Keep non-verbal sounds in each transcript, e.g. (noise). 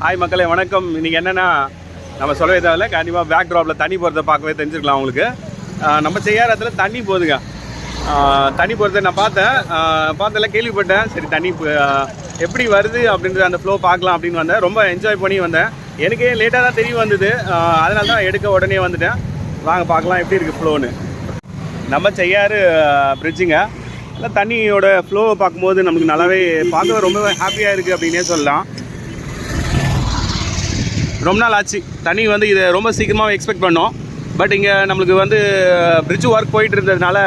Hi மக்களே வணக்கம். இன்னைக்கு என்னென்னா நம்ம சொல்லவே தேவையில்ல. கண்டிப்பாக பேக் ட்ராப்பில் தண்ணி போகிறத பார்க்கவே தெரிஞ்சிருக்கலாம் உங்களுக்கு. நம்ம நம்ம இடத்துல தண்ணி போகுதுங்க. தண்ணி போகிறத நான் பார்த்தேன். பார்த்ததில் கேள்விப்பட்டேன். சரி தண்ணி எப்படி வருது அப்படின்றத அந்த ஃப்ளோ பார்க்கலாம் அப்படின்னு வந்தேன். ரொம்ப என்ஜாய் பண்ணி வந்தேன். எனக்கே லேட்டாக தான் தெரிய வந்தது. அதனால தான் எடுக்க உடனே வந்துட்டேன். வாங்க பார்க்கலாம் எப்படி இருக்குது ஃப்ளோன்னு நம்ம செய்யாறு பிரிட்ஜுங்க இல்லை தண்ணியோட ஃப்ளோவை பார்க்கும்போது நமக்கு நல்லாவே பார்க்க ரொம்ப ஹாப்பியாக இருக்குது அப்படின்னே சொல்லலாம். ரொம்ப நாள் ஆச்சு. தண்ணி வந்து இதை ரொம்ப சீக்கிரமாக எக்ஸ்பெக்ட் பண்ணோம். பட் இங்கே நம்மளுக்கு வந்து பிரிட்ஜ் ஒர்க் போயிட்டு இருந்ததுனால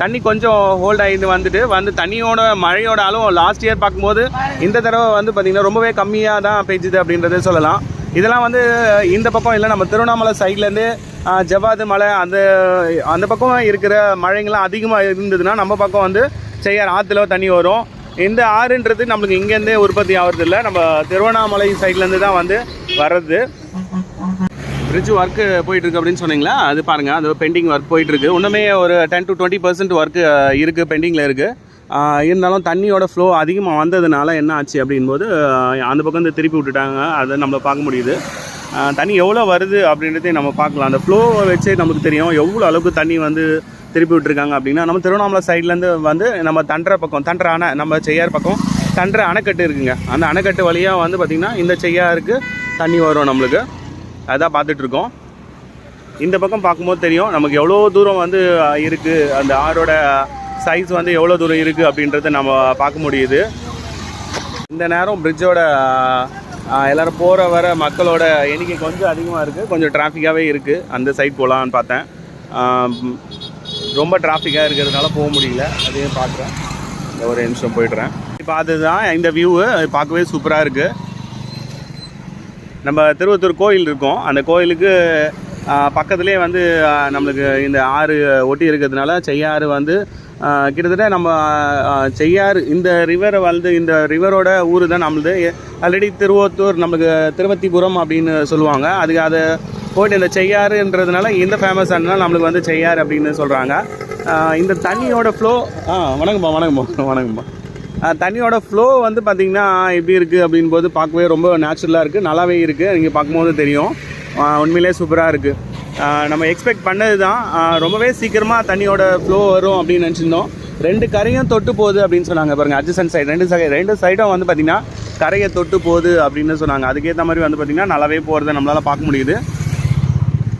தண்ணி கொஞ்சம் ஹோல்ட் ஆகிட்டு வந்துட்டு வந்து தண்ணியோட மழையோட அளவு லாஸ்ட் இயர் பார்க்கும்போது இந்த தடவை வந்து பார்த்திங்கன்னா ரொம்பவே கம்மியாக தான் பெஞ்சுது அப்படின்றத சொல்லலாம். இதெல்லாம் வந்து இந்த பக்கம் இல்லை நம்ம திருவண்ணாமலை சைட்லேருந்து ஜவ்வாது மலை அந்த அந்த பக்கம் இருக்கிற மழைங்கள்லாம் அதிகமாக இருந்ததுன்னா நம்ம பக்கம் வந்து செய்யார் ஆற்றுல தண்ணி வரும். இந்த ஆறுன்றது நம்மளுக்கு இங்கேருந்தே உற்பத்தி ஆகிறது இல்லை நம்ம திருவண்ணாமலை சைட்லேருந்து தான் வந்து வர்றது. பிரிட்ஜ் ஒர்க்கு போயிட்டு இருக்கு அப்படின்னு சொன்னீங்களா? அது பாருங்கள் அது பெண்டிங் ஒர்க் போயிட்டு இருக்கு இன்னுமே ஒரு ten to twenty percent work இருக்குது பெண்டிங்கில் இருக்குது இருந்தாலும் தண்ணியோட ஃப்ளோ அதிகமாக வந்ததுனால என்ன ஆச்சு அப்படின்போது அந்த பக்கம் வந்து திருப்பி விட்டுட்டாங்க. அதை நம்ம பார்க்க முடியுது. தண்ணி எவ்வளோ வருது அப்படின்றதையும் நம்ம பார்க்கலாம். அந்த ஃப்ளோவை வச்சே நமக்கு தெரியும். எவ்வளோ அளவுக்கு தண்ணி வந்து திருப்பி விட்டுருக்காங்க அப்படின்னா நம்ம திருவண்ணாமலை சைட்லேருந்து வந்து நம்ம தண்டரை பக்கம் தண்டரை அணை நம்ம செய்யார் பக்கம் தண்டரை அணைக்கட்டு இருக்குங்க. அந்த அணைக்கட்டு வழியாக வந்து பார்த்திங்கன்னா இந்த செய்யாருக்கு தண்ணி வரும் நம்மளுக்கு. அதான் பார்த்துட்ருக்கோம் இந்த பக்கம் பார்க்கும்போது தெரியும் நமக்கு எவ்வளோ தூரம் வந்து இருக்குது அந்த ஆறோட சைஸ் வந்து எவ்வளோ தூரம் இருக்குது அப்படின்றத நம்ம பார்க்க முடியுது. இந்த நேரம் பிரிட்ஜோட எல்லோரும் போகிற வர மக்களோட எண்ணிக்கை கொஞ்சம் அதிகமாக இருக்குது கொஞ்சம் டிராஃபிக்காகவே இருக்குது அந்த சைட் போகலான்னு பார்த்தேன். ரொம்ப டிராஃபிக்காக இருக்கிறதுனால போக முடியல. அதையும் பார்க்குறேன் இந்த ஒரு நிமிஷம் போயிடுறேன். இப்போ அதுதான் இந்த வியூவு பார்க்கவே சூப்பராக இருக்குது நம்ம திருவத்தூர் கோயில் இருக்கோம். அந்த கோயிலுக்கு பக்கத்துலேயே வந்து நம்மளுக்கு இந்த ஆறு ஒட்டி இருக்கிறதுனால செய்யாறு வந்து கிட்டத்தட்ட நம்ம செய்யார் செய்யாறு இந்த ரிவரை வந்து இந்த ரிவரோட ஊர் தான் நம்மளது. ஆல்ரெடி திருவத்தூர் நம்மளுக்கு திருவத்திபுரம் அப்படின்னு சொல்லுவாங்க. அதுக்கு அதை போயிட்டு இந்த செய்யாறுன்றதுனால இந்த ஃபேமஸ் ஆனால் நம்மளுக்கு வந்து செய்யாறு அப்படின்னு சொல்கிறாங்க இந்த தண்ணியோட ஃப்ளோ ஆ வணக்கம்மா வணக்கம்மா வணக்கம்மா. தண்ணியோட ஃப்ளோ வந்து பார்த்திங்கன்னா எப்படி இருக்குது அப்படின் போது பார்க்கவே ரொம்ப நேச்சுரலாக இருக்குது நல்லாவே இருக்குது நீங்கள் பார்க்கும்போது தெரியும். உண்மையிலே சூப்பராக இருக்குது நம்ம எக்ஸ்பெக்ட் பண்ணது தான் ரொம்பவே சீக்கிரமாக தண்ணியோட ஃப்ளோ வரும் அப்படின்னு நினச்சிருந்தோம். ரெண்டு கரையும் தொட்டு போகுது அப்படின்னு சொன்னாங்க பாருங்கள் அட்ஜசன் சைடு ரெண்டு சைடு ரெண்டு சைடும் வந்து பார்த்திங்கன்னா கரையை தொட்டு போகுது அப்படின்னு சொன்னாங்க. அதுக்கேற்ற மாதிரி வந்து பார்த்திங்கன்னா நல்லாவே போகிறத நம்மளால் பார்க்க முடியுது.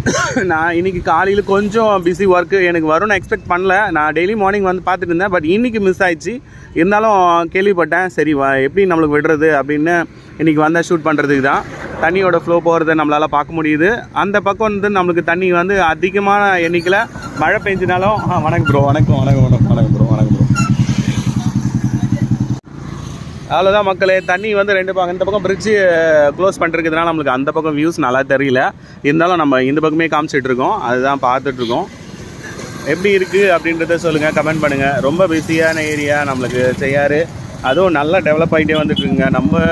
(laughs) நான் இன்னைக்கு காலையில் கொஞ்சம் பிஸி ஒர்க்கு எனக்கு வரும்னு எக்ஸ்பெக்ட் பண்ணல. நான் டெய்லி மார்னிங் வந்து பார்த்துட்டு இருந்தேன். பட் இன்றைக்கி மிஸ் ஆயிடுச்சு. இருந்தாலும் கேள்விப்பட்டேன். சரி வா எப்படி நம்மளுக்கு விடுறது அப்படின்னு இன்றைக்கி வந்தால் ஷூட் பண்ணுறதுக்கு தான். தண்ணியோட ஃப்ளோ போகிறத நம்மளால் பார்க்க முடியுது. அந்த பக்கம் வந்து நம்மளுக்கு தண்ணி வந்து அதிகமான எண்ணிக்கையில் மழை பெஞ்சினாலும் வணக்கம் ப்ரோ வணக்கம் வணக்கம் வணக்கம் வணக்கம் ப்ரோ வணக்கம் ப்ரோ அவ்வளோதான் மக்களே. தண்ணி வந்து ரெண்டு பக்கம் இந்த பக்கம் பிரிட்ஜு க்ளோஸ் பண்ணிருக்கிறதுனால நம்மளுக்கு அந்த பக்கம் வியூஸ் நல்லா தெரியல. இருந்தாலும் நம்ம இந்த பக்கமே காமிச்சிட்டு இருக்கோம். அதுதான் பார்த்துட்ருக்கோம் எப்படி இருக்குது அப்படின்றத சொல்லுங்கள் கமெண்ட் பண்ணுங்கள் ரொம்ப பிஸியான ஏரியா நம்மளுக்கு செய்யாரு. அதுவும் நல்லா டெவலப் ஆகிட்டே வந்துட்டுருக்குங்க. நம்ம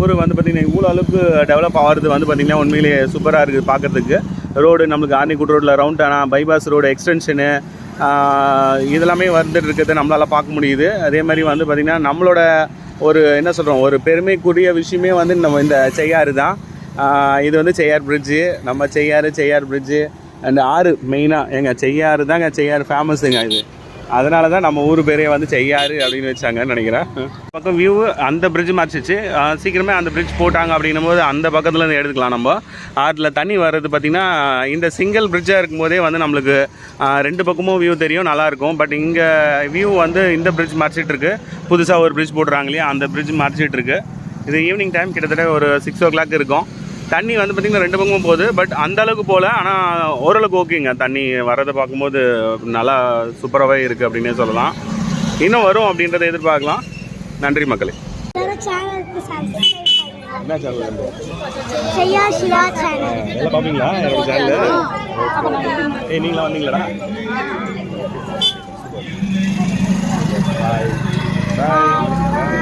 ஊர் வந்து பார்த்திங்கன்னா இவ்வளோ அளவுக்கு டெவலப் ஆகிறது வந்து பார்த்திங்கன்னா உண்மையிலேயே சூப்பராக இருக்குது பார்க்குறதுக்கு. ரோடு நம்மளுக்கு ஆர்னிக்குட் ரோட்டில் ரவுண்டானா பைபாஸ் ரோடு எக்ஸ்டென்ஷனு இதெல்லாமே வந்துட்டு இருக்கிறது நம்மளால் பார்க்க முடியுது. அதே மாதிரி வந்து பார்த்திங்கன்னா நம்மளோட ஒரு என்ன சொல்கிறோம் ஒரு பெருமைக்குரிய விஷயமே வந்து நம்ம இந்த செய்யாறு தான். இது வந்து செய்யார் பிரிட்ஜு நம்ம செய்யாறு செய்யார் பிரிட்ஜு அந்த ஆறு மெயினாக எங்கள் செய்யாறு தாங்க செய்யாறு ஃபேமஸுங்க இது. அதனால தான் நம்ம ஊர் பேரே வந்து செய்யாறு அப்படின்னு வச்சாங்கன்னு நினைக்கிறேன். பக்கம் வியூ அந்த பிரிட்ஜ் மறைச்சிச்சு சீக்கிரமே அந்த பிரிட்ஜ் போட்டாங்க அப்படின்னும் போது அந்த பக்கத்துலேருந்து எடுத்துக்கலாம் நம்ம. ஆற்றுல தண்ணி வர்றது பார்த்திங்கன்னா இந்த சிங்கிள் பிரிட்ஜாக இருக்கும்போதே வந்து நம்மளுக்கு ரெண்டு பக்கமும் வியூ தெரியும் நல்லாயிருக்கும் பட் இங்கே வியூ வந்து இந்த பிரிட்ஜ் மறைச்சிட்டு இருக்கு. புதுசாக ஒரு பிரிட்ஜ் போடுறாங்க இல்லையா அந்த பிரிட்ஜ் மறைச்சிட்டு இருக்கு. இது ஈவினிங் டைம் கிட்டத்தட்ட ஒரு சிக்ஸ் ஓ கிளாக் இருக்கும். தண்ணி வந்து பார்த்திங்கன்னா ரெண்டு பக்கமும் போகுது. பட் அந்த அளவுக்கு போகல. ஆனால் ஓரளவுக்கு ஓகேங்க தண்ணி வரதை பார்க்கும்போது நல்லா சூப்பராகவே இருக்குது அப்படின்னே சொல்லலாம். இன்னும் வரும் அப்படின்றத எதிர்பார்க்கலாம். நன்றி மக்களே. என்னோட சேனலுக்கு சப்ஸ்கிரைப் பண்ணுங்க என்ன சேனல் செய்யா சிவா சேனல் எல்லாம் பார்ப்பீங்களா என்னோட சேனல் ஏய் நீங்களா வந்தீங்களாடா? பாய் பாய்